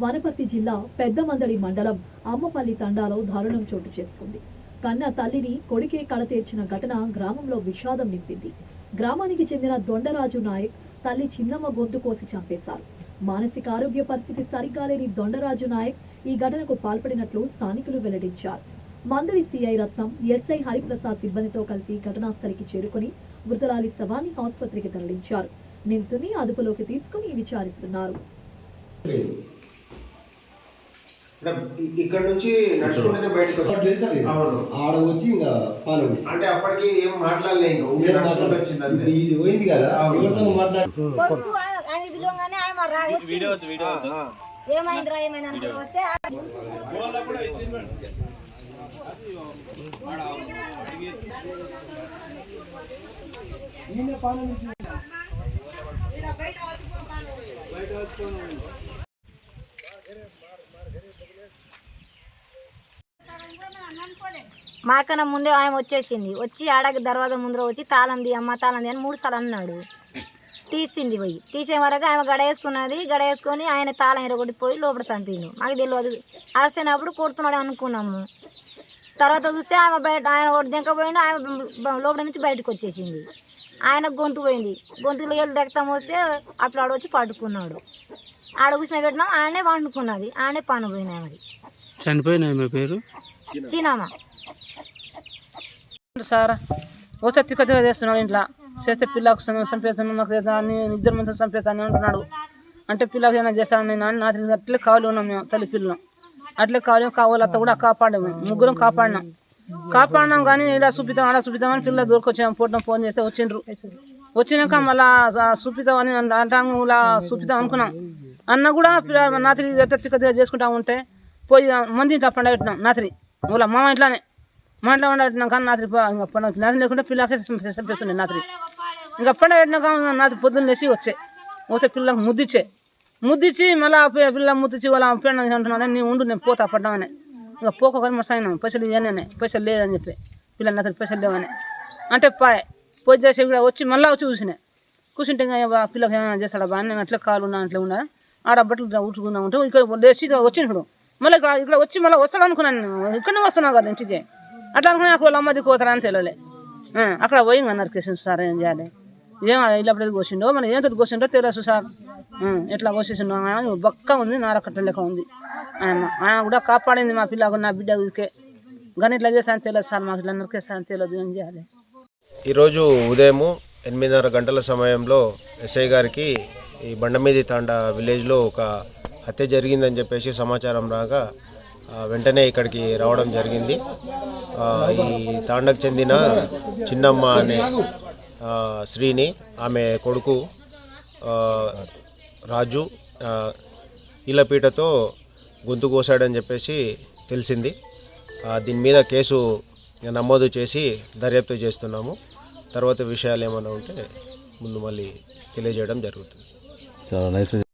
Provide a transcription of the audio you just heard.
వనపర్తి జిల్లా పెద్దమందడి మండలం అమ్మపల్లి తండాలో దారుణం చోటు చేసుకుంది. కన్న తల్లిని కొడుకే కడతీర్చిన ఘటన గ్రామంలో విషాదం నింపింది. గ్రామానికి చెందిన దొండరాజు నాయక్ తల్లి చిన్నమ్మ గొంతు కోసి చంపేశారు. మానసిక ఆరోగ్య పరిస్థితి సరిగ్గా లేని దొండరాజు నాయక్ ఈ ఘటనకు పాల్పడినట్లు స్థానికులు వెల్లడించారు. మందడి సిఐ రత్నం ఎస్ఐ హరిప్రసాద్ సిబ్బందితో కలిసి ఘటనాస్థలికి చేరుకుని మృతురాలి శవాన్ని ఆసుపత్రికి తరలించారు. నిందితుని అదుపులోకి తీసుకుని విచారిస్తున్నారు. ఇక్కడ నుంచి నడుచుకుంటూనే బయటకు ఆడ వచ్చి ఇంకా పాలు. అంటే అప్పటికి ఏం మాట్లాడలే ఇంకా ఊరికే ఏం నడుచుకుంటూ మాట్లాడ- వచ్చింది అంతే. ఇది ఇది పోయింది కదా. ఎవరితో మాట్లాడు ఏమైందిరా వస్తే ఆ- మాకన్నా ముందే ఆయన వచ్చేసింది. వచ్చి ఆడకి దర్వాజా ముందర వచ్చి తాళం ది అమ్మ తాళం ది అని మూడు సార్లు అన్నాడు. తీసింది పోయి. తీసే వరకు ఆమె గడ వేసుకున్నది గడ వేసుకొని ఆయన తాళం ఇరగొట్టి పోయి లోపల చంపిండు. మాకు తెలియదు అరసినప్పుడు కొడుతున్నాడు అనుకున్నాము. తర్వాత చూస్తే ఆమె బయట ఆయన ఒకటి దింకపోయిండు ఆమె లోపల నుంచి బయటకు వచ్చేసింది. ఆయన గొంతు పోయింది. గొంతులో ఏళ్ళు రక్తం వస్తే అప్పుడు ఆడ వచ్చి పట్టుకున్నాడు ఆడ కూర్చుని పెట్టినాం ఆయనే వండుకున్నది. ఆయనే పని పోయినాయి మరి. చనిపోయినాయి మీ పేరు? సార్? వస్తే తిక్క తిక్క చేస్తున్నాడు ఇంట్లో. చేస్తే పిల్లకు చంపేస్తాను నాకు చేస్తాను ఇద్దరు మంది చంపేస్తాను అంటున్నాడు. అంటే పిల్లకు ఏమైనా చేస్తాను నేను అని నాటి అట్లే కావాలి ఉన్నాం మేము తల్లి పిల్లలు అట్లే కావాలి కావాలి అత్త కూడా కాపాడాము ముగ్గురం కాపాడినాం. కాపాడినాం కానీ ఇలా చూపిద్దాం అలా చూపిద్దాం అని పిల్లలు దొరికొచ్చాము పోవడం ఫోన్ చేస్తే వచ్చిండ్రు. వచ్చినాక మళ్ళా చూపిద్దాం అని అంటాము ఇలా చూపిద్దాం అనుకున్నాం. అన్న కూడా పిల్ల నాతిరి ఎట్లా తిక్క తిక్క చేసుకుంటా ఉంటే పోయి మంది ఇంట్లో పండగ పెట్టినాం నాతిరి వాళ్ళ మామ ఇంట్లోనే. మా ఇంట్లో వండబెట్టినాం కానీ నాత్రి ఇంకా పండుగ నాత్రి లేకుండా పిల్లలకే చంపేస్తుండే నాత్రి ఇంకా పండగ పెట్టినాక నాత్రి పొద్దున్న లేచి వచ్చే. పోతే పిల్లలకు ముద్దిచ్చే. ముద్దిచ్చి మళ్ళీ ఆ పిల్ల ముద్దిచ్చి వాళ్ళ పెళ్ళ అంటున్నాను నేను ఉండు నేను పోతా పడ్డామని ఇంకా పోక మా సాయినాం పైసలు ఇవ్వనే పైసలు లేదని చెప్పి. పిల్లలు నాత్రి పైసలు లేవని. అంటే పాయ్ పోయి చేసి కూడా వచ్చి మళ్ళీ వచ్చి కూర్చునే. కూర్చుంటే ఇంకా ఆ పిల్లకి ఏమైనా చేస్తాడా బాగా నేను అట్లా కాలు ఉన్నా అట్లా ఉన్నా. ఆడ బట్టలు ఉట్టుకున్నా ఉంటే ఇక్కడ లేచి ఇక్కడ మళ్ళీ ఇక్కడ ఇక్కడ వచ్చి మళ్ళీ వస్తాను అనుకున్నాను ఇక్కడ ఇక్కడనే వస్తున్నావు కదా ఇంటికి. అట్లా అనుకుని అక్కడ వాళ్ళ అమ్మది కోతారని తెలియలే. అక్కడ పోయి ఇంకా నరికేసింది సార్ ఏం చేయాలి? ఏం ఇల్లప్పుడు కోసిండో మనం ఏం తోటి కోసిండో తెలుసు సార్. ఎట్లా కోసేసిండో బొక్క ఉంది నారకట్ట లెక్క ఉంది. ఆయన ఆయన కూడా కాపాడింది మా పిల్లకు నా బిడ్డ ఇదికే కానీ ఇట్లా చేసాను తెలియదు సార్ మాకు ఇట్లా నరికేసాను తెలియదు ఏం చేయాలి? ఈరోజు ఉదయము ఎనిమిదిన్నర గంటల సమయంలో ఎస్ఐ గారికి ఈ బండమీది తాండా విలేజ్లో ఒక హత్య జరిగిందని చెప్పేసి సమాచారం రాగా వెంటనే ఇక్కడికి రావడం జరిగింది. ఈ తాండకు చెందిన చిన్నమ్మ అనే శ్రీని ఆమె కొడుకు రాజు ఈలపీటతో గొంతు కోసాడని చెప్పేసి తెలిసింది. దీని మీద కేసు నమోదు చేసి దర్యాప్తు చేస్తున్నాము. తర్వాత విషయాలు ఏమైనా ఉంటే ముందు మళ్ళీ తెలియజేయడం జరుగుతుంది. చాలా నైస్